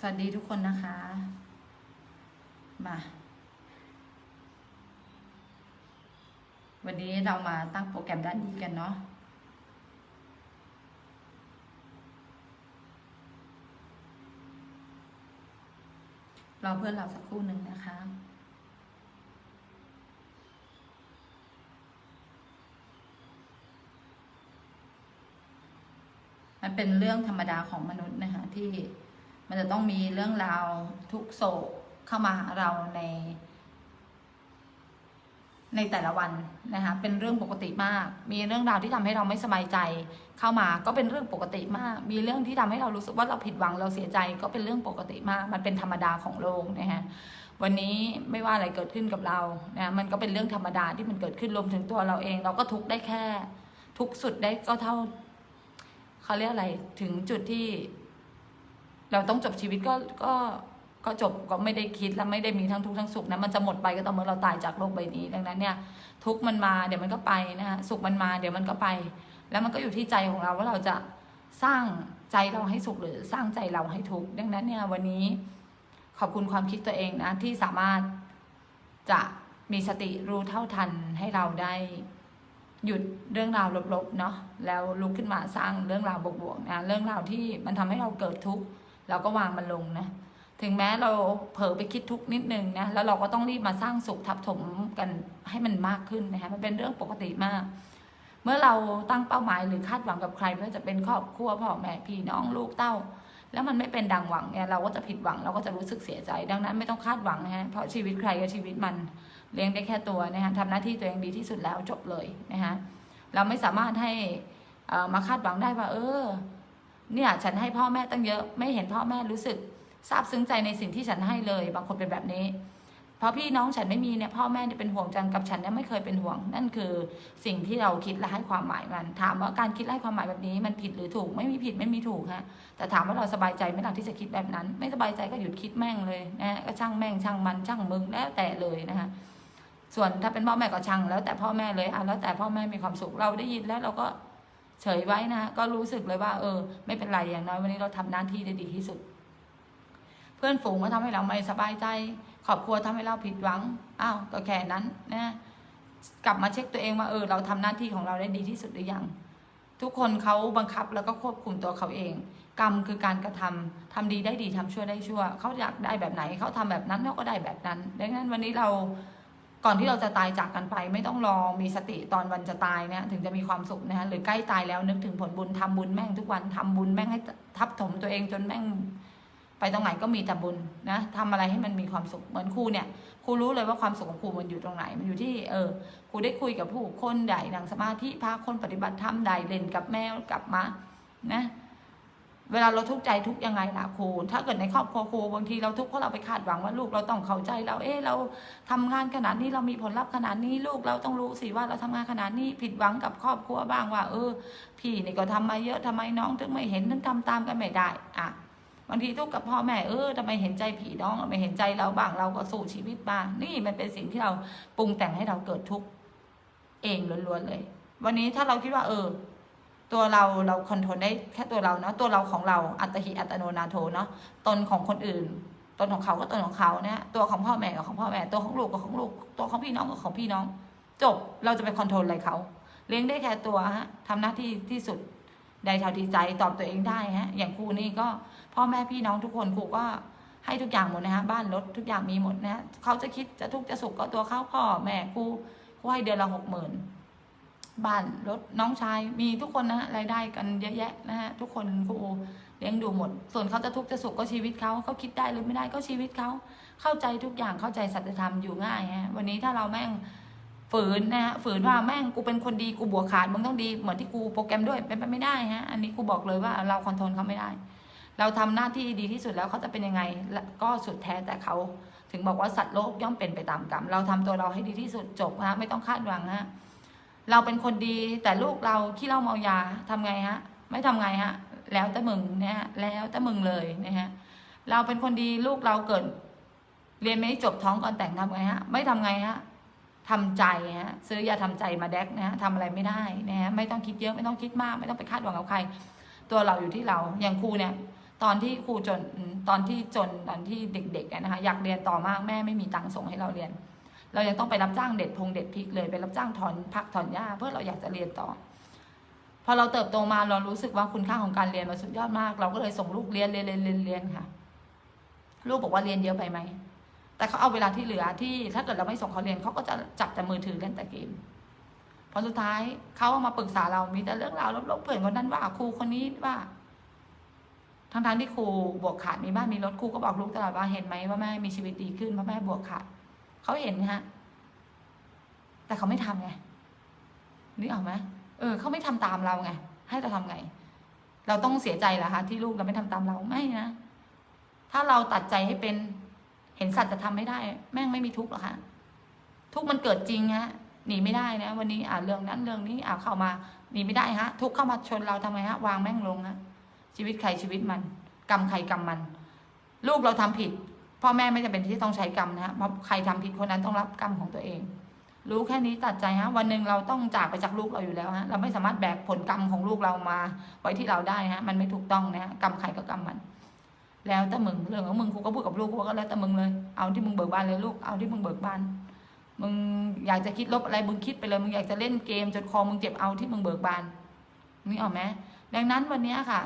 สวัสดีทุกคนนะคะ มาวันนี้เรามาตั้งโปรแกรมด้านนี้กันเนาะรอเพื่อนเราสักครู่หนึ่งนะคะมันเป็นเรื่องธรรมดาของมนุษย์นะคะที่ มันจะต้องมีเรื่องราวทุกโศกเข้ามาหาเราใน ในแต่ละวันนะคะเป็นเรื่องปกติมาก มีเรื่องราวที่ทำให้เราไม่สบายใจ เข้ามาก็เป็นเรื่องปกติมาก มีเรื่องที่ทำให้เรารู้สึกว่าเราผิดหวังเราเสียใจ ก็เป็นเรื่องปกติมาก มันเป็นธรรมดาของโลกนะคะวันนี้ไม่ว่าอะไรเกิดขึ้นกับเรานะมันก็เป็นเรื่องธรรมดาที่มันเกิดขึ้นรวมถึงตัวเราเอง เราก็ทุกได้แค่ ทุกสุดได้ก็เท่าเขาเรียกอะไรถึงจุดที่ เราต้องจบชีวิตก็ก็ก็จบก็ไม่ได้คิดและไม่ได้มีทั้งทุกข์ทั้งสุขนะมันจะหมดไปก็ต่อเมื่อเราตายจากโลกใบนี้ ดังนั้นเนี่ย ทุกข์มันมาเดี๋ยวมันก็ไปนะฮะสุขมันมาเดี๋ยวมันก็ไป แล้วมันก็อยู่ที่ใจของเราว่าเราจะสร้างใจเราให้สุขหรือสร้างใจเราให้ทุกข์ดังนั้นเนี่ยวันนี้ขอบคุณความคิดตัวเองนะที่สามารถจะมีสติรู้เท่าทันให้เราได้หยุดเรื่องราวลบๆเนาะแล้วลุกขึ้นมาสร้างเรื่องราวบวกๆนะเรื่องราวที่มันทำให้เราเกิดทุกข์ เราก็วางมันลงนะ ถึงแม้เราเผลอไปคิดทุกข์นิดนึงนะแล้วเราก็ต้องรีบมาสร้างสุขทับถมกันให้มันมากขึ้นนะคะมันเป็นเรื่องปกติมาก เมื่อเราตั้งเป้าหมายหรือคาดหวังกับใครไม่ว่าจะเป็นครอบครัวพ่อแม่พี่น้องลูกเต้า แล้วมันไม่เป็นดังหวังเนี่ยเราก็จะผิดหวังเราก็จะรู้สึกเสียใจ ดังนั้นไม่ต้องคาดหวังนะฮะเพราะชีวิตใครกับชีวิตมันเลี้ยงได้แค่ตัวนะคะทำหน้าที่ตัวเองดีที่สุดแล้วจบเลยนะคะเราไม่สามารถให้อ่อมาคาดหวังได้ว่า เออ เนี่ยฉันให้พ่อแม่ตั้งเยอะ ไม่เห็นพ่อแม่รู้สึกซาบซึ้งใจในสิ่งที่ฉันให้เลย บางคนเป็นแบบนี้เพราะพี่น้องฉันไม่มีเนี่ยพ่อแม่เนี่ยเป็นห่วงจังกับฉันเนี่ยไม่เคยเป็นห่วง นั่นคือสิ่งที่เราคิดและให้ความหมายมัน ถามว่าการคิดให้ความหมายแบบนี้มันผิดหรือถูกไม่มีผิดไม่มีถูกฮะแต่ถามว่าเราสบายใจไหมล่ะที่จะคิดแบบนั้น ไม่สบายใจก็หยุดคิดแม่งเลยนะก็ช่างแม่งช่างมันช่างมึงแล้วแต่เลยนะคะส่วนถ้าเป็นพ่อแม่ก็ช่างแล้วแต่พ่อแม่เลยอะแล้วแต่พ่อแม่มีความสุขเราได้ยินแล้วเราก็ เฉยไว้นะก็รู้สึกเลยว่า เออ ไม่เป็นไรอย่างน้อยวันนี้เราทำหน้าที่ได้ดีที่สุด เพื่อนฝูงก็ทำให้เราไม่สบายใจครอบครัวทำให้เราผิดหวังอ้าวก็แค่นั้นนะกลับมาเช็คตัวเองว่าเออ เราทำหน้าที่ของเราได้ดีที่สุดหรือยังทุกคนเขาบังคับแล้วก็ควบคุมตัวเขาเอง กรรมคือการกระทำทำดีได้ดีทำชั่วได้ชั่วเขาอยากได้แบบไหนเขาทำแบบนั้นเขาก็ได้แบบนั้น ดังนั้นวันนี้เรา ก่อนที่เราจะตายจากกันไปไม่ต้องรอมีสติตอนวันจะตายเนี่ยถึงจะมีความสุขนะฮะหรือใกล้ตายแล้วนึกถึงผลบุญทำบุญแม่งทุกวันทำบุญแม่งให้ทับถมตัวเองจนแม่ง ไปตรงไหนก็มีแต่บุญนะทำอะไรให้มันมีความสุขเหมือนครูเนี่ยครูรู้เลยว่าความสุขของครูมันอยู่ตรงไหน มันอยู่ที่เออครูได้คุยกับผู้คนใดนั่งสมาธิพาคนปฏิบัติธรรมใดเล่นกับแมวกับมานะ วลาเราทุกข์ใจทุกยังไงล่ะครูถ้าเกิดในครอบครัวครูบางทีเราทุกข์เพราะเราไปคาดหวังว่าลูกเราต้องเข้าใจเราเอ๊ะเราทำงานขนาดนี้เรามีผลลัพธ์ขนาดนี้ลูกเราต้องรู้สิว่าเราทำงานขนาดนี้ผิดหวังกับครอบครัวบ้างว่า เออ พี่นี่ก็ทำมาเยอะทำไมน้องถึงไม่เห็นถึงทำตามกันไม่ได้อะบางทีทุกข์กับพ่อแม่เออทำไมเห็นใจพี่น้องไม่เห็นใจเราบ้างเราก็สู้ชีวิตบ้างนี่มันเป็นสิ่งที่เราปรุงแต่งให้เราเกิดทุกข์เองล้วนๆเลย วันนี้ถ้าเราคิดว่าเออ ตัวเราเราคอนโทรลได้แค่ตัวเราเนาะตัวเราของเราอัตหิอัตโนนาโทเนาะตนของคนอื่นตนของเขาก็ตนของเขาเนี่ยตัวของพ่อแม่กับของพ่อแม่ตัวของลูกกับของลูกตัวของพี่น้องกับของพี่น้อง จบเราจะไปคอนโทรลอะไรเขาเลี้ยงได้แค่ตัวฮะทำหน้าที่ที่สุดได้เท่าที่ใจตอบตัวเองได้ฮะอย่างครูนี่ก็พ่อแม่พี่น้องทุกคนครูก็ให้ทุกอย่างหมดนะฮะบ้านรถทุกอย่างมีหมดนะฮะเขาจะคิดจะทุกข์จะสุขก็ตัวเขาพ่อแม่ครูครูให้เดือนละหกหมื่น บ้านรถน้องชายมีทุกคนนะรายได้กันเยอะแยะนะฮะทุกคนครูเลี้ยงดูหมด ส่วนเขาจะทุกข์จะสุขก็ชีวิตเขาเขาคิดได้หรือไม่ได้ก็ชีวิตเขาเข้าใจทุกอย่างเข้าใจสัจธรรมอยู่ง่ายฮะวันนี้ถ้าเราแม่งฝืนนะฮะฝืนว่าแม่งกูเป็นคนดีกูบวกขาดมึงต้องดีเหมือนที่กูโปรแกรมด้วยเป็นไปไม่ได้ฮะอันนี้กูบอกเลยว่าเราคอนโทรลเขาไม่ได้ เราทำหน้าที่ดีที่สุดแล้วเขาจะเป็นยังไงก็สุดแท้แต่เขาถึงบอกว่าสัตว์โลกย่อมเป็นไปตามกรรมเราทำตัวเราให้ดีที่สุดจบฮะไม่ต้องคาดหวังฮะ เราเป็นคนดีแต่ลูกเราขี้เหล้าเมายาทำไงฮะ ไม่ทำไงฮะ แล้วแต่มึงนะฮะแล้วแต่มึงเลยนะฮะเราเป็นคนดีลูกเราเกิด เรียนไม่จบท้องก่อนแต่งทำไงฮะ ไม่ทำไงฮะทำใจฮะซื้อยาทำใจมาแดกนะฮะทำอะไรไม่ได้นะฮะไม่ต้องคิดเยอะไม่ต้องคิดมาก ไม่ต้องไปคาดหวังกับใคร ตัวเราอยู่ที่เราอย่างครูเนี่ย ตอนที่ครูจนตอนที่จนตอนที่เด็กๆนะคะอยากเรียนต่อมากแม่ไม่มีตังค์ส่งให้เราเรียน เรายังต้องไปรับจ้างเด็ดพงเด็ดพริกเลยไปรับจ้างถอนพักถอนหญ้าเพื่อเราอยากจะเรียนต่อ พอเราเติบโตมาเรารู้สึกว่าคุณค่าของการเรียนมันสุดยอดมาก เราก็เลยส่งลูกเรียนเรียนเรียนเรียนเรียนค่ะ ลูกบอกว่าเรียนเยอะไปไหมแต่เขาเอาเวลาที่เหลือที่ถ้าเกิดเราไม่ส่งเขาเรียนเขาก็จะจับแต่มือถือเล่นแต่เกมพอสุดท้ายเขามาปรึกษาเรามีแต่เรื่องราวลบๆเพื่อนคนนั้นว่าครูคนนี้ว่าทั้งๆที่ครูบวกขาดมีบ้านมีรถครูก็บอกลูกตลอดว่าเห็นไหมว่าแม่มีชีวิตดีขึ้นเพราะแม่บวกขาด เขาเห็นฮะ แต่เขาไม่ทำไงนึกออกไหมเออเขาไม่ทำตามเราไง ให้เราทำไง เราต้องเสียใจเหรอคะที่ลูกเราไม่ทำตามเราไม่นะถ้าเราตัดใจให้เป็นเห็นสัตว์จะทำไม่ได้ แม่งไม่มีทุกข์หรอคะทุกข์มันเกิดจริงฮะหนีไม่ได้นะ วันนี้อ่าเรื่องนั้นเรื่องนี้อ่าเข้ามาหนีไม่ได้ฮะ ทุกข์เข้ามาชนเราทำไงฮะ วางแม่งลงฮะชีวิตใครชีวิตมัน กรรมใครกรรมมัน ลูกเราทำผิด พ่อแม่ไม่จำเป็นที่ต้องใช้กรรมนะฮะเพราะใครทำผิดคนนั้นต้องรับกรรมของตัวเอง รู้แค่นี้ตัดใจฮะวันหนึ่งเราต้องจากไปจากลูกเราอยู่แล้วฮะเราไม่สามารถแบกผลกรรมของลูกเรามาไว้ที่เราได้ฮะมันไม่ถูกต้องนะฮะกรรมใครก็กรรมมัน แล้วแต่มึงเรื่องของมึงกูก็พูดกับลูกกูก็แล้วแต่มึงเลยเอาที่มึงเบิกบานเลยลูกเอาที่มึงเบิกบานมึงอยากจะคิดลบอะไรมึงคิดไปเลยมึงอยากจะเล่นเกมจนคอมึงเจ็บเอาที่มึงเบิกบานนี่ออกไหมดังนั้นวันนี้ค่ะ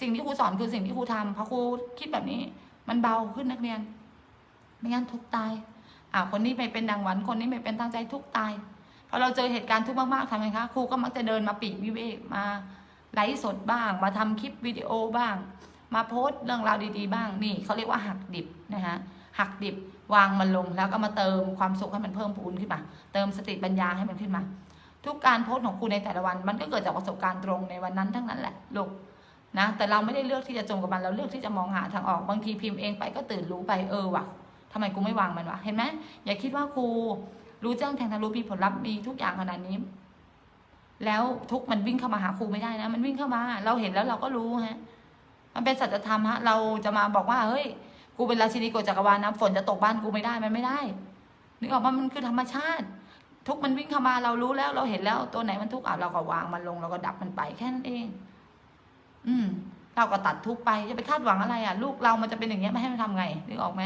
สิ่งที่ครูสอนคือสิ่งที่ครูทำเพราะครูคิดแบบนี้ มันเบาขึ้นนักเรียน ไม่งั้นทุกตายอ่าคนนี้ไม่เป็นดังหวันคนนี้ไม่เป็นตั้งใจทุกตายพอเราเจอเหตุการณ์ทุกข์มากๆทำไงคะครูก็มักจะเดินมาปีกวิเวกมาไลฟ์สดบ้าง มาทำคลิปวิดีโอบ้าง มาโพสต์เรื่องราวดีๆบ้างนี่เขาเรียกว่าหักดิบนะคะหักดิบวางมันลงแล้วก็มาเติมความสุขให้มันเพิ่มพูนขึ้นมา เติมสติปัญญาให้มันขึ้นมา ทุกการโพสต์ของครูในแต่ละวัน มันก็เกิดจากประสบการณ์ตรงในวันนั้นทั้งนั้นแหละลูก นะแต่เราไม่ได้เลือกที่จะจมกับมันเราเลือกที่จะมองหาทางออกบางทีพิมพ์เองไปก็ตื่นรู้ไปเออว่ะทำไมกูไม่วางมันวะเห็นไหมอย่าคิดว่าครูรู้แจ้งแทงทะลุมีผลลัพธ์มีทุกอย่างขนาดนี้ แล้วทุกมันวิ่งเข้ามาหาครูไม่ได้นะ มันวิ่งเข้ามา เราเห็นแล้วเราก็รู้ฮะ มันเป็นสัจธรรมฮะ เราจะมาบอกว่าเฮ้ยกูเป็นราชินีกฎจักรวาลนะฝนจะตกบ้านกูไม่ได้มันไม่ได้นึกออกว่ามันคือธรรมชาติ ทุกมันวิ่งเข้ามาเรารู้แล้ว เราเห็นแล้วตัวไหนมันทุกข์อะเราก็วางมันลงเราก็ดับมันไปแค่นั้นเอง อืม เราก็ตัดทุกไปจะไปคาดหวังอะไรอะ ลูกเรามันจะเป็นอย่างเงี้ยไม่ให้มันทำไงนึกออกไหม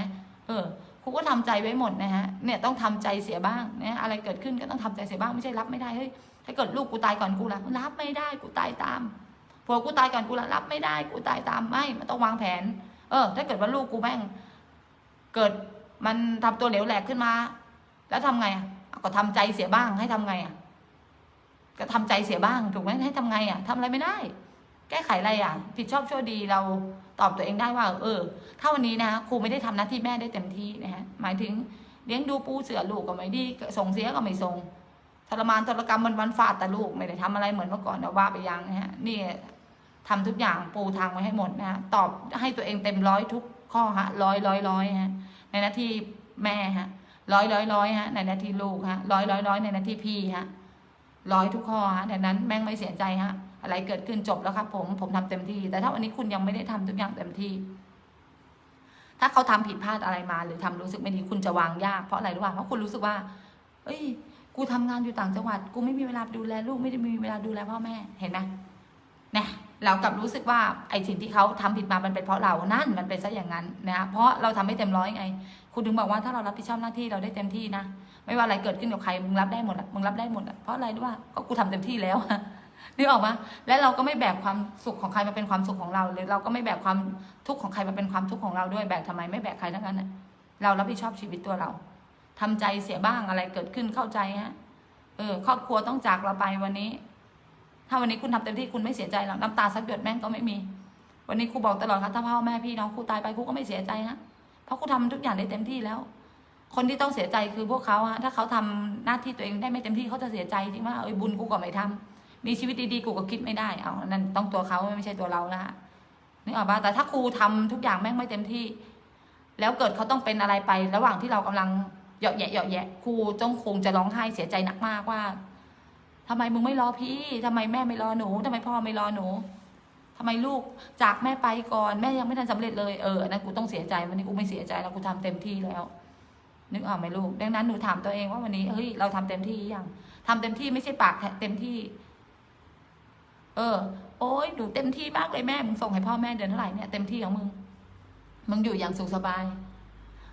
เออครูก็ทำใจไว้หมดนะฮะ เนี่ยต้องทำใจเสียบ้างนะอะไรเกิดขึ้นก็ต้องทำใจเสียบ้างไม่ใช่รับไม่ได้เฮ้ยถ้าเกิดลูกกูตายก่อนกูละรับไม่ได้กูตายตามผัวกูตายก่อนกูละรับไม่ได้กูตายตามไม่มันต้องวางแผน เออ ถ้าเกิดว่าลูกกูแม่ง เกิดมันทำตัวเหลวแหลกขึ้นมา แล้วทำไงอะก็ทำใจเสียบ้างให้ทำไงอะก็ทำใจเสียบ้างถูกไหมให้ทำไงอะทำอะไรไม่ได้ แก้ไขอะไรอะผิดชอบชั่วดีเราตอบตัวเองได้ว่า เออ ถ้าวันนี้นะครูไม่ได้ทำหน้าที่แม่ได้เต็มที่นะฮะหมายถึงเลี้ยงดูปูเสือลูกก็ไม่ดีส่งเสียก็ไม่ส่งทรมานทรกรรมมันวันฟาดแต่ลูกไม่ได้ทำอะไรเหมือนเมื่อก่อนเอาว่าไปยังนะฮะนี่ทำทุกอย่างปูทางไว้ให้หมดนะฮะตอบให้ตัวเองเต็มร้อยทุกข้อฮะร้อยร้อยร้อยฮะในหน้าที่แม่ฮะร้อยร้อยร้อยฮะในหน้าที่ลูกฮะร้อยร้อยร้อยในหน้าที่พี่ฮะร้อยทุกข้อฮะดังนั้นแม่งไม่เสียใจฮะ อะไรเกิดขึ้นจบแล้วครับผมผมทำเต็มที่ แต่ถ้าวันนี้คุณยังไม่ได้ทำทุกอย่างเต็มที่ ถ้าเขาทำผิดพลาดอะไรมา หรือทำรู้สึกไม่ดีคุณจะวางยากเพราะอะไรรู้ป่ะเพราะคุณรู้สึกว่า เอ้ย กูทำงานอยู่ต่างจังหวัด กูไม่มีเวลาดูแลลูกไม่ได้มีเวลาดูแลพ่อแม่เห็นไหมเนี่ยเรากลับรู้สึกว่าไอ้สิ่งที่เขาทำผิดมา มันเป็นเพราะเรา นั่น มันเป็นซะอย่างนั้นนะเพราะเราทำไม่เต็มร้อยไง คุณถึงบอกว่าถ้าเรารับผิดชอบหน้าที่เราได้เต็มที่นะ ไม่ว่าอะไรเกิดขึ้นกับใคร มึงรับได้หมดอะมึงรับได้หมดเพราะอะไรรู้ป่ะก็กูทำเต็มที่แล้ว นึกออกมาและเราก็ไม่แบกความสุขของใครมาเป็นความสุขของเรา หรือเราก็ไม่แบกความทุกข์ของใครมาเป็นความทุกข์ของเราด้วยแบกทำไมไม่แบกใครทั้งนั้นน่ะเรารับผิดชอบชีวิตตัวเราทำใจเสียบ้างอะไรเกิดขึ้นเข้าใจฮะเออ ครอบครัวต้องจากเราไปวันนี้ ถ้าวันนี้คุณทำเต็มที่คุณไม่เสียใจหรอกน้ำตาสักหยดแม่งก็ไม่มี วันนี้ครูบอกตลอดครับถ้าพ่อแม่พี่น้องครูตายไปครูก็ไม่เสียใจฮะเพราะครูทำทุกอย่างได้เต็มที่แล้ว คนที่ต้องเสียใจคือพวกเขาฮะถ้าเขาทำหน้าที่ตัวเองได้ไม่เต็มที่เขาจะเสียใจจริงว่าเอ้ยบุญกูก็ไม่ทำ มีชีวิตดีๆกูก็คิดไม่ได้เอานั่นต้องตัวเขาไม่ใช่ตัวเราละฮะนึกออกปะแต่ถ้าครูทำทุกอย่างแม่งไม่เต็มที่ แล้วเกิดเขาต้องเป็นอะไรไประหว่างที่เรากำลังเหยาะแยะเหยาะแยะครูต้องคงจะร้องไห้เสียใจหนักมากว่าทำไมมึงไม่รอพี่ทำไมแม่ไม่รอหนูทำไมพ่อไม่รอหนูทำไมลูกจากแม่ไปก่อนแม่ยังไม่ทันสำเร็จเลยเออนนั้นกูต้องเสียใจวันนี้กูไม่เสียใจแล้วกูทำเต็มที่แล้ว นึกออกไหมลูก ดังนั้นหนูถามตัวเองว่าวันนี้เฮ้ยเราทำเต็มที่ยังทำเต็มที่ไม่ใช่ปากเต็มที่ เออ โอ๊ยหนูเต็มที่มากเลยแม่ มึงส่งให้พ่อแม่เดือนเท่าไหร่เนี่ยเต็มที่ของมึง มึงอยู่อย่างสุขสบาย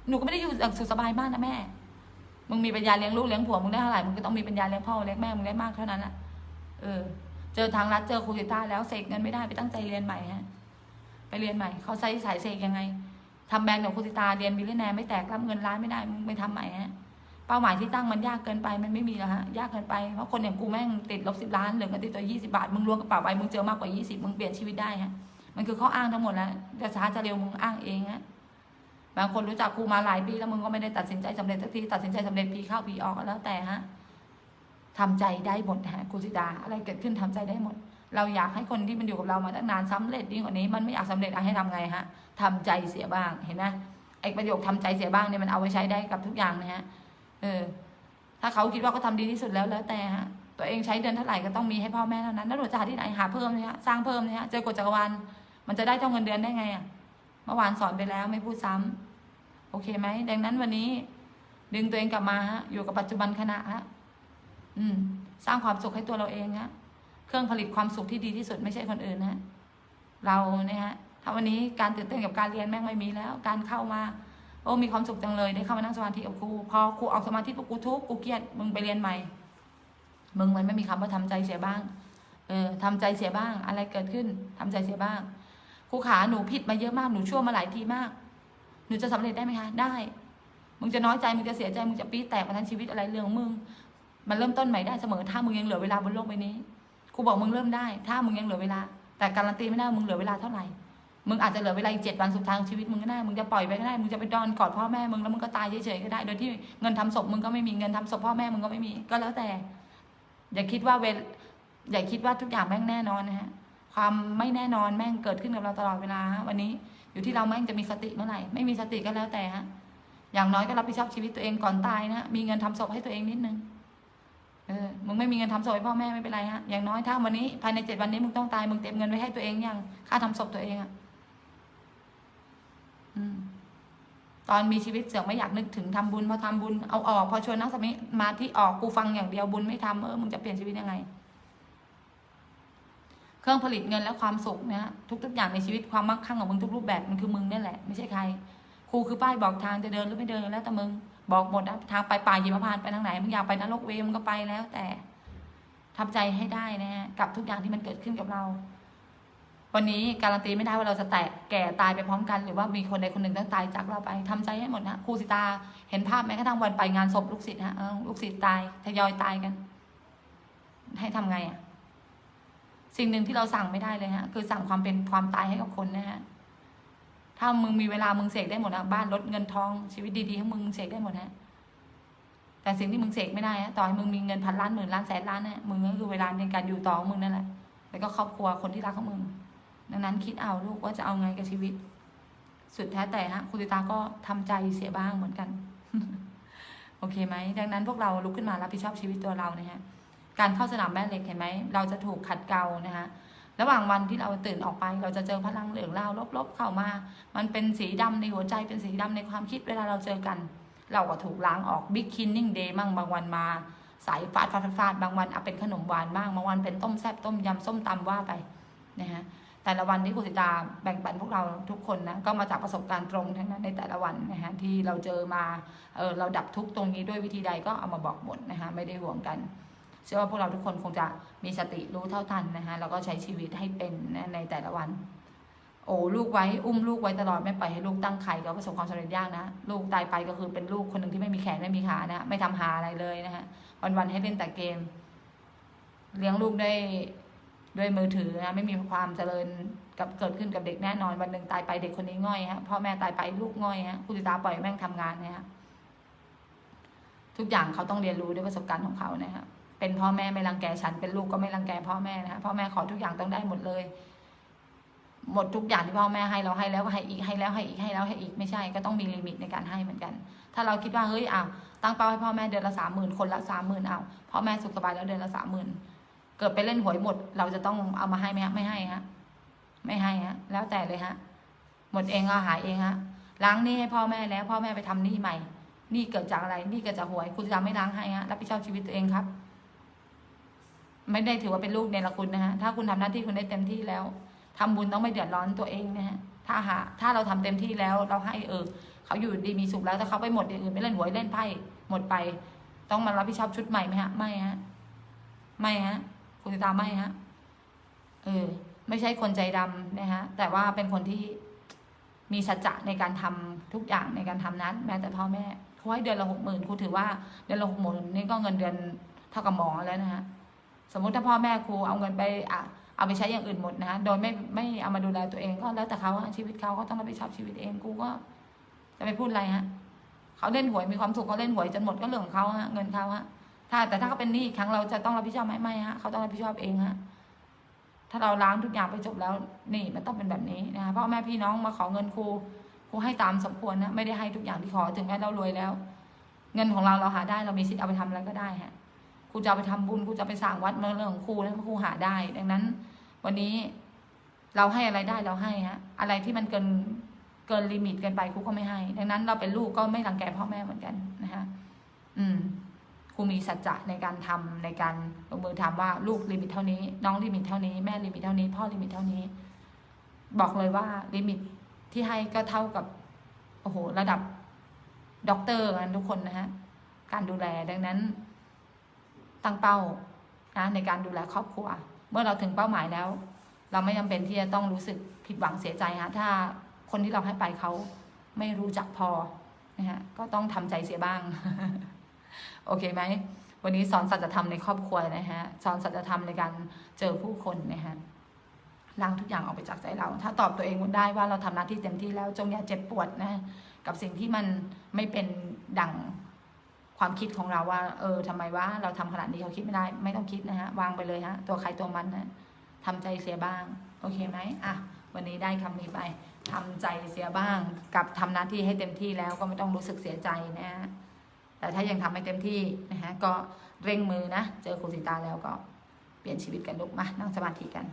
หนูก็ไม่ได้อยู่อย่างสุขสบายมากนะแม่ มึงมีปัญญาเลี้ยงลูกเลี้ยงผัวมึงได้เท่าไหร่ มึงก็ต้องมีปัญญาเลี้ยงพ่อเลี้ยงแม่ มึงได้มากเท่านั้นแหละเออ เจอทางรัฐเจอครูสิต้าแล้วเสกเงินไม่ได้ไปตั้งใจเรียนใหม่ฮะ ไปเรียนใหม่ เขาใช้สายเสกยังไงทำแบรนด์ของครูสิตาเรียนมิลเลนแนร์ไม่แตกรับเงินล้านไม่ได้ มึงไปทำใหม่ฮะ เป้าหมายที่ตั้งมันยากเกินไปมันไม่มีแล้วฮะยากเกินไปเพราะคนอย่างกูแม่งติดลบสิบล้านเหลือเงินติดตัวยี่สิบาทมึงล้วงกระเป๋าไปมึงเจอมากกว่ายี่สิบมึงเปลี่ยนชีวิตได้ฮะมันคือข้ออ้างทั้งหมดแล้วจะช้าจะเร็วมึงอ้างเองฮะบางคนรู้จักครูมาหลายปีแล้วมึงก็ไม่ได้ตัดสินใจสำเร็จสักทีตัดสินใจสำเร็จปีเข้าปีออกก็แล้วแต่ฮะทำใจได้หมดฮะครูสิดาอะไรเกิดขึ้นทำใจได้หมด เราอยากให้คนที่มันอยู่กับเรามาตั้งนานสำเร็จยิ่งกว่านี้มันไม่อยากสำเร็จอะให้ทำไงฮะทำใจเสียบ้างเห็นไหมไอ้ประโยคทำใจเสียบ้างเนี่ยมันเอาไว้ใช้ได้กับทุกอย่างนะฮะ เออ ถ้าเขาคิดว่าเขาทาดีที่สุดแล้วแล้วแต่ฮะตัวเองใช้เดือนเท่าไหร่ก็ต้องมีให้พ่อแม่เท่านั้นแล้วหนูจะหาที่ไหนหาเพิ่มเนี่ยฮะสร้างเพิ่มเนี่ยฮะเจอกฎจักรวาลมันจะได้เท่าเงินเดือนได้ไงอะเมื่อวานสอนไปแล้วไม่พูดซ้ำโอเคไหมดังนั้นวันนี้ ดึงตัวเองกลับมาฮะอยู่กับปัจจุบันขณะฮะอืม สร้างความสุขให้ตัวเราเองฮะเครื่องผลิตความสุขที่ดีที่สุดไม่ใช่คนอื่นนะเราเนี่ยฮะถ้าวันนี้การตื่นเต้นกับการเรียนแม่งไม่มีแล้ว การเข้ามา โอ้มีความสุขจังเลยได้เข้ามานั่งสมาธิกับครูพอครูออกสมาธิปุ๊บกูทุกข์กูเครียดมึงไปเรียนใหม่ มึงมันไม่มีคำว่าทำใจเสียบ้าง เออทำใจเสียบ้าง อะไรเกิดขึ้นทำใจเสียบ้างครูขาหนูผิดมาเยอะมากหนูชั่วมาหลายทีมาก หนูจะสำเร็จได้ไหมคะ ได้ มึงจะน้อยใจมึงจะเสียใจมึงจะปี๊ดแตกมาทั้งชีวิตอะไรเรื่องมึง มันเริ่มต้นใหม่ได้เสมอถ้ามึงยังเหลือเวลาบนโลกใบนี้ครูบอกมึงเริ่มได้ ถ้ามึงยังเหลือเวลา แต่การันตีไม่ได้มึงเหลือเวลาเท่าไหร่ มึงอาจจะเหลือเวลาอีกเจ็ดวันสุดท้ายของชีวิตมึงก็ได้มึงจะปล่อยไปก็ได้มึงจะไปดอนกอดพ่อแม่มึงแล้วมึงก็ตายเฉยๆก็ได้ โดยที่เงินทำศพมึงก็ไม่มีเงินทำศพพ่อแม่มึงก็ไม่มีก็แล้วแต่ อย่าคิดว่าเวลอย่าคิดว่าทุกอย่างแม่งแน่นอนนะฮะความไม่แน่นอนแม่งเกิดขึ้นกับเราตลอดเวลาวันนี้อยู่ที่เราแม่งจะมีสติเมื่อไหร่ไม่มีสติก็แล้วแต่ฮะอย่างน้อยก็รับผิดชอบชีวิตตัวเองก่อนตายนะฮะมีเงินทำศพให้ตัวเองนิดนึงเออมึงไม่มีเงินทำศพให้พ่อแม่ไม่เป็นไรฮะอย่างน้อยถ้าวันนี้ภายในเจ็ดวันนี้มึงต้องตายมึงเตรียมเงินไว้ให้ตัวเองยังค่าทำศพตัวเองอะ ตอนมีชีวิตเสือกไม่อยากนึกถึงทำบุญพอทำบุญเอาออกพอชวนนักสมิมาที่ออกกูฟังอย่างเดียวบุญไม่ทำเออมึงจะเปลี่ยนชีวิตยังไง เครื่องผลิตเงินและความสุขเนี่ยทุก ๆ อย่างในชีวิตความมั่งคั่งของมึงทุกรูปแบบมันคือมึงนี่แหละไม่ใช่ใครครูคือป้ายบอกทางจะเดินหรือไม่เดินแล้วแต่มึงบอกหมดนะทางไปป่ายิมพานไปทางไหนมึงอยากไปนรกเวมึงก็ไปแล้วแต่ทำใจให้ได้นะฮะกับทุกอย่างที่มันเกิดขึ้นกับเรา วันนี้การันตีไม่ได้ว่าเราจะแตกแก่ตายไปพร้อมกัน หรือว่ามีคนใดคนหนึ่งต้องตายจากเราไปทำใจให้หมดนะครูสิตา เห็นภาพแม้กระทั่งวันไปงานศพลูกศิษย์ฮะเออลูกศิษย์ตายทยอยตายกัน ให้ทำไงอะ สิ่งหนึ่งที่เราสั่งไม่ได้เลยฮะคือสั่งความเป็นความตายให้กับคนนะฮะถ้ามึงมีเวลามึงเสกได้หมดนะบ้านรถเงินทองชีวิตดีๆของมึงเสกได้หมดฮะแต่สิ่งที่มึงเสกไม่ได้ฮะต่อให้มึงมีเงินพันล้านหมื่นล้านแสนล้านเนี่ยมึงก็คือเวลาในการอยู่ต่อของมึงนั่นแหละแล้วก็ครอบครัวคนที่รักของมึง ดังนั้นคิดเอาลูกว่าจะเอาไงกับชีวิต สุดแท้แต่ฮะคุณติตาก็ทำใจเสียบ้างเหมือนกัน โอเคไหมดังนั้นพวกเราลุกขึ้นมารับผิดชอบชีวิตตัวเรานะฮะการเข้าสนามแม่เหล็กเห็นไหมเราจะถูกขัดเกลานะคะระหว่างวันที่เราตื่นออกไป เราจะเจอพลังเหลืองเล่าลบๆเข้ามา มันเป็นสีดำในหัวใจเป็นสีดำในความคิดเวลาเราเจอกัน เราก็ถูกล้างออกบิ๊กคินนิ่งเดย์มั่งบางวันมาสายฟาดฟาดฟาดฟาดบางวันเอาเป็นขนมหวานบ้างบางวันเป็นต้มแซ่บต้มยำส้มตำว่าไปนะฮะ แต่ละวันที่ครูสิตาแบ่งปันพวกเราทุกคนนะก็มาจากประสบการณ์ตรงทั้งนั้นในแต่ละวันนะฮะที่เราเจอมาเออเราดับทุกตรงนี้ด้วยวิธีใดก็เอามาบอกหมดนะฮะไม่ได้ห่วงกัน เชื่อว่าพวกเราทุกคนคงจะมีสติรู้เท่าทันนะคะแล้วก็ใช้ชีวิตให้เป็นนะในแต่ละวัน โอ้ลูกไว้อุ้มลูกไว้ตลอดไม่ปล่อยให้ลูกตั้งไข่ก็ประสบความสำเร็จยากนะลูกตายไปก็คือเป็นลูกคนหนึ่งที่ไม่มีแขนไม่มีขานะไม่ทำหาอะไรเลยนะฮะวันๆให้เล่นแต่เกม เลี้ยงลูกได้ ด้วยมือถือนะไม่มีความเจริญกับเกิดขึ้นกับเด็กแน่นอน วันหนึ่งตายไปเด็กคนนี้ง่อยฮะพ่อแม่ตายไปลูกง่อยฮะคุณตาปล่อยแม่งทำงานนะฮะทุกอย่างเขาต้องเรียนรู้ด้วยประสบการณ์ของเขานะฮะเป็นพ่อแม่ไม่รังแกฉัน เป็นลูกก็ไม่รังแกพ่อแม่นะฮะพ่อแม่ขอทุกอย่างต้องได้หมดเลย หมดทุกอย่างที่พ่อแม่ให้เราให้แล้วก็ให้อีกให้แล้วให้อีกให้แล้วให้อีกไม่ใช่ ก็ต้องมีลิมิตในการให้เหมือนกัน ถ้าเราคิดว่าเฮ้ยอ้าวตั้งเป้าให้พ่อแม่เดือนละสามหมื่นคนละสามหมื่นอ้าวพ่อแม่สุขสบายแล้วเดือนละสามหมื่น เกิดไปเล่นหวยหมด เราจะต้องเอามาให้ไหมฮะไม่ให้ฮะไม่ให้ฮะแล้วแต่เลยฮะ หมดเองก็หายเองฮะล้างหนี้ให้พ่อแม่แล้ว พ่อแม่ไปทำหนี้ใหม่หนี้เกิดจากอะไรหนี้เกิดจากหวย คุณจะไม่ล้างให้ฮะรับผิดชอบชีวิตตัวเองครับ ไม่ได้ถือว่าเป็นลูกเนรคุณนะฮะถ้าคุณทำหน้าที่คุณได้เต็มที่แล้วทำบุญต้องไม่เดือดร้อนตัวเองนะฮะถ้าหาถ้าเราทำเต็มที่แล้ว เราให้เออเขาอยู่ดีมีสุขแล้วถ้าเขาไปหมดอย่างอื่นไม่เล่นหวยเล่นไพ่หมดไป ต้องมารับผิดชอบชุดใหม่ไหมฮะ ไม่ฮะ ไม่ฮะ คุณตาไม่ฮะ เออ ไม่ใช่คนใจดำนะฮะ แต่ว่าเป็นคนที่มีสัจจะในการทำทุกอย่างในการทำนั้น แม้แต่พ่อแม่เขาให้เดือนละหกหมื่นครูถือว่าเดือนละหกหมื่นนี่ก็เงินเดือนเท่ากับหมอแล้วนะฮะสมมุติถ้าพ่อแม่ครูเอาเงินไปอะเอาไปใช้อย่างอื่นหมดนะฮะโดยไม่ไม่เอามาดูแลตัวเองก็แล้วแต่เขาชีวิตเขาก็ต้องรับผิดชอบชีวิตเองกูก็จะไปพูดอะไรฮะเขาเล่นหวยมีความสุขเขาเล่นหวยจนหมดก็เรื่องของเขาฮะเงินเขาฮะ ถ้าแต่ถ้าเขาเป็นหนี้อีกครั้งเราจะต้องรับผิดชอบไหมไม่ฮะเขาต้องรับผิดชอบเองฮะถ้าเราล้างทุกอย่างไปจบแล้วนี่มันต้องเป็นแบบนี้นะคะพ่อแม่พี่น้องมาขอเงินครูครูให้ตามสมควรนะไม่ได้ให้ทุกอย่างที่ขอถึงแม้เรารวยแล้ว เงินของเราเราหาได้เรามีสิทธิ์เอาไปทำอะไรก็ได้ฮะครูจะไปทำบุญครูจะไปสร้างวัดมันเรื่องของครูนะครูหาได้ ดังนั้น วันนี้เราให้อะไรได้เราให้ฮะอะไรที่มันเกินเกินลิมิตเกินไปครูก็ไม่ให้ ดังนั้นเราเป็นลูกก็ไม่รังแกพ่อแม่เหมือนกันนะคะอืม รูมีสัจจะในการทำในการลงมือทำว่าลูกลิมิตเท่านี้ น้องลิมิตเท่านี้แม่ลิมิตเท่านี้ พ่อลิมิตเท่านี้ บอกเลยว่าลิมิตที่ให้ก็เท่ากับโอ้โหระดับด็อกเตอร์กันทุกคนนะฮะการดูแลดังนั้น ตั้งเป้านะในการดูแลครอบครัว เมื่อเราถึงเป้าหมายแล้ว เราไม่จำเป็นที่จะต้องรู้สึกผิดหวังเสียใจฮะถ้าคนที่เราให้ไปเขาไม่รู้จักพอนะฮะก็ต้องทำใจเสียบ้าง โอเคไหม วันนี้สอนสัจธรรมในครอบครัวนะฮะ สอนสัจธรรมในการเจอผู้คนนะฮะล้างทุกอย่างออกไปจากใจเรา ถ้าตอบตัวเองได้ว่าเราทำหน้าที่เต็มที่แล้วจงอย่าเจ็บปวดนะ กับสิ่งที่มันไม่เป็นดั่งความคิดของเราว่า เออทำไมว่าเราทำขนาดนี้เขาคิดไม่ได้ ไม่ต้องคิดนะฮะ วางไปเลยฮะ ตัวใครตัวมันนะทำใจเสียบ้าง โอเคไหมอะ วันนี้ได้คำนี้ไปทำใจเสียบ้าง กับทำหน้าที่ให้เต็มที่แล้วก็ไม่ต้องรู้สึกเสียใจนะฮะ แต่ถ้ายังทำไม่เต็มที่นะฮะก็เร่งมือนะ เจอครูสิตาแล้วก็เปลี่ยนชีวิตกันลุกมานั่งสมาธิกัน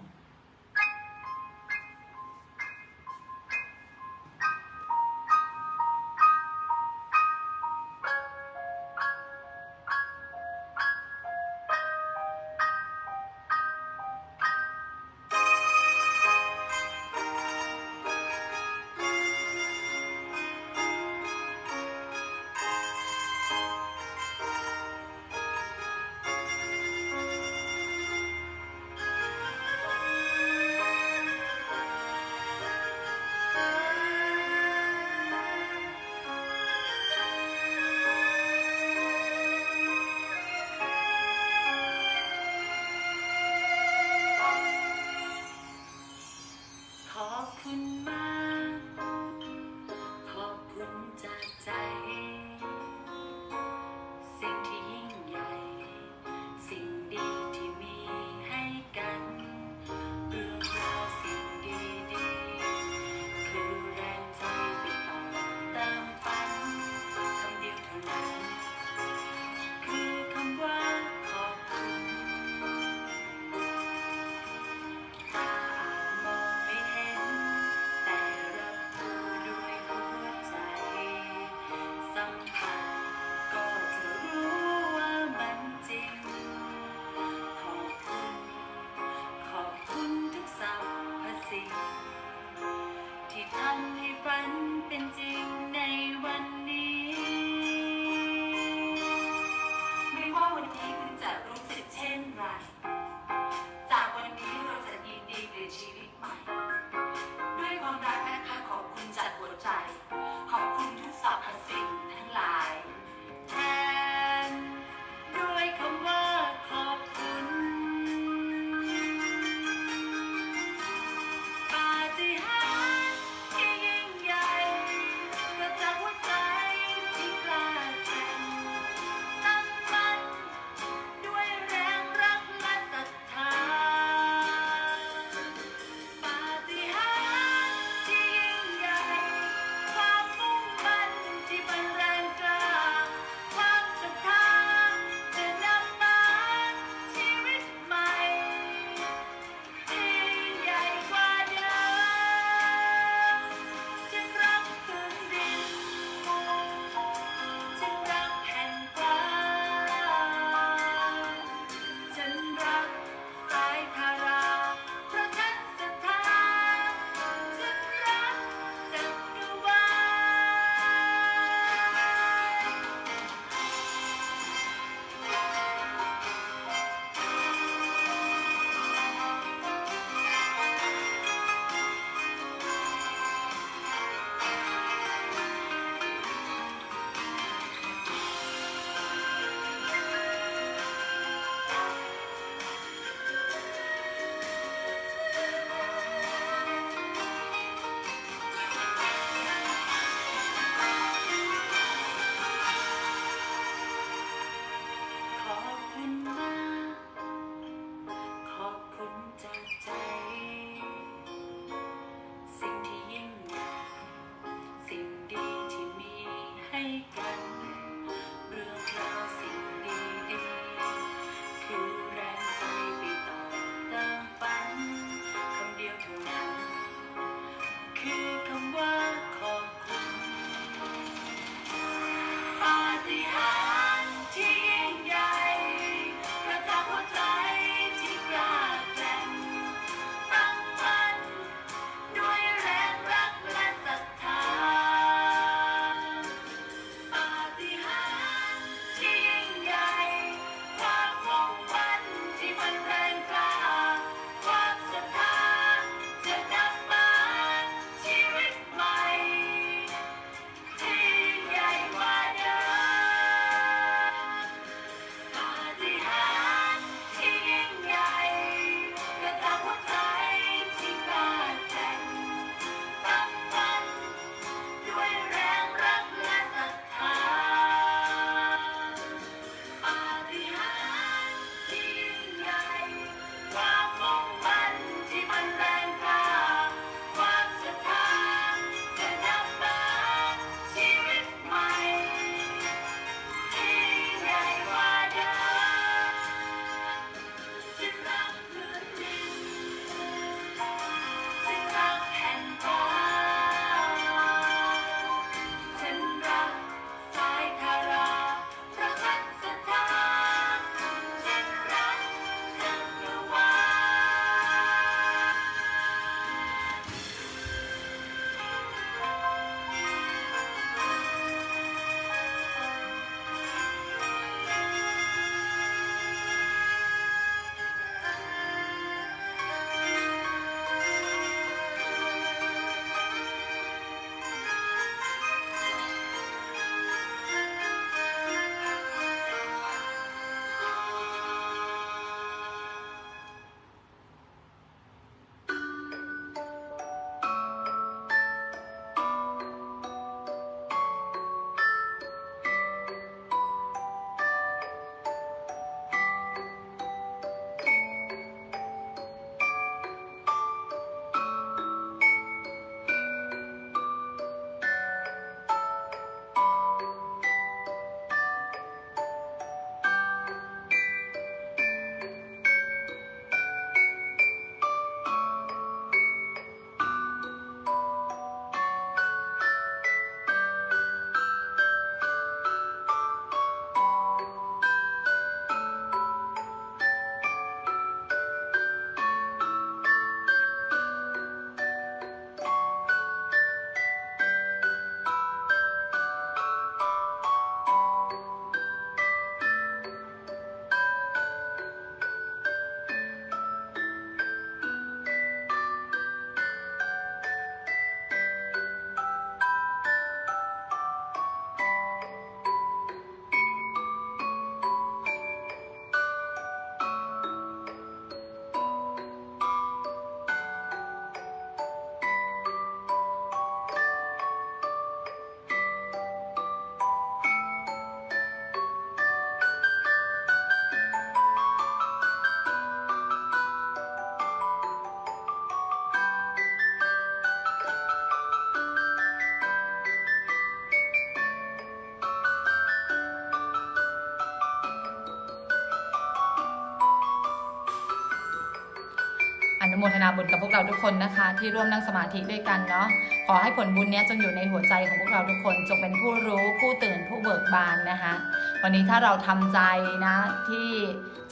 นุโมทนาบุญกับพวกเราทุกคนนะคะ ที่ร่วมนั่งสมาธิด้วยกันเนาะขอให้ผลบุญนี้จงอยู่ในหัวใจของพวกเราทุกคน จงเป็นผู้รู้ผู้ตื่นผู้เบิกบานนะคะ วันนี้ถ้าเราทำใจนะ ที่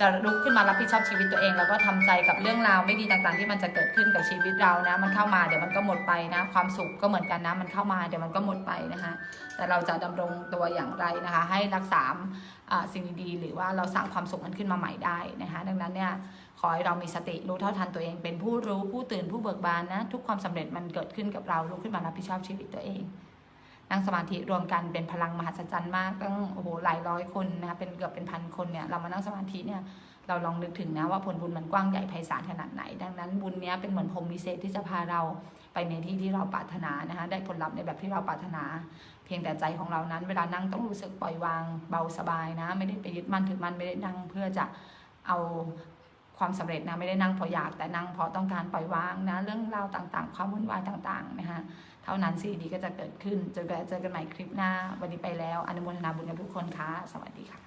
จะลุกขึ้นมารับผิดชอบชีวิตตัวเอง แล้วก็ทำใจกับเรื่องราวไม่ดีต่างๆ ที่มันจะเกิดขึ้นกับชีวิตเรานะ มันเข้ามาเดี๋ยวมันก็หมดไปนะ ความสุขก็เหมือนกันนะ มันเข้ามาเดี๋ยวมันก็หมดไปนะคะ แต่เราจะดำรงตัวอย่างไรนะคะ ให้รักษาสิ่งดีๆหรือว่าเราสร้างความสุขมันขึ้นมาใหม่ได้นะคะ ดังนั้นเนี่ยขอให้เรามีสติรู้เท่าทันตัวเอง เป็นผู้รู้ผู้ตื่นผู้เบิกบานนะทุกความสำเร็จมันเกิดขึ้นกับเราลุกขึ้นมารับผิดชอบชีวิตตัวเอง นั่งสมาธิรวมกันเป็นพลังมหัศจรรย์มากตั้งโอ้โหหลายร้อยคนนะคะเป็นเกือบเป็นพันคนเนี่ยเรามานั่งสมาธิเนี่ยเราลองนึกถึงนะว่าผลบุญมันกว้างใหญ่ไพศาลขนาดไหน ดังนั้นบุญเนี้ยเป็นเหมือนพรมวิเศษที่จะพาเราไปในที่ที่เราปรารถนานะคะได้ผลลัพธ์ในแบบที่เราปรารถนา เพียงแต่ใจของเรานั้น เวลานั่งต้องรู้สึกปล่อยวางเบาสบายนะ ไม่ได้ไปยึดมั่นถือมั่นไม่ได้นั่งเพื่อจะเอาความสำเร็จนะไม่ได้นั่งเพราะอยากแต่นั่งเพราะต้องการปล่อยวางนะเรื่องราวต่างๆ ความวุ่นวายต่างๆนะคะ เท่านั้นสิ่งดีก็จะเกิดขึ้นเจอกันเจอกันใหม่คลิปหน้า วันนี้ไปแล้วอนุโมทนาบุญกับทุกคนค่ะสวัสดีค่ะ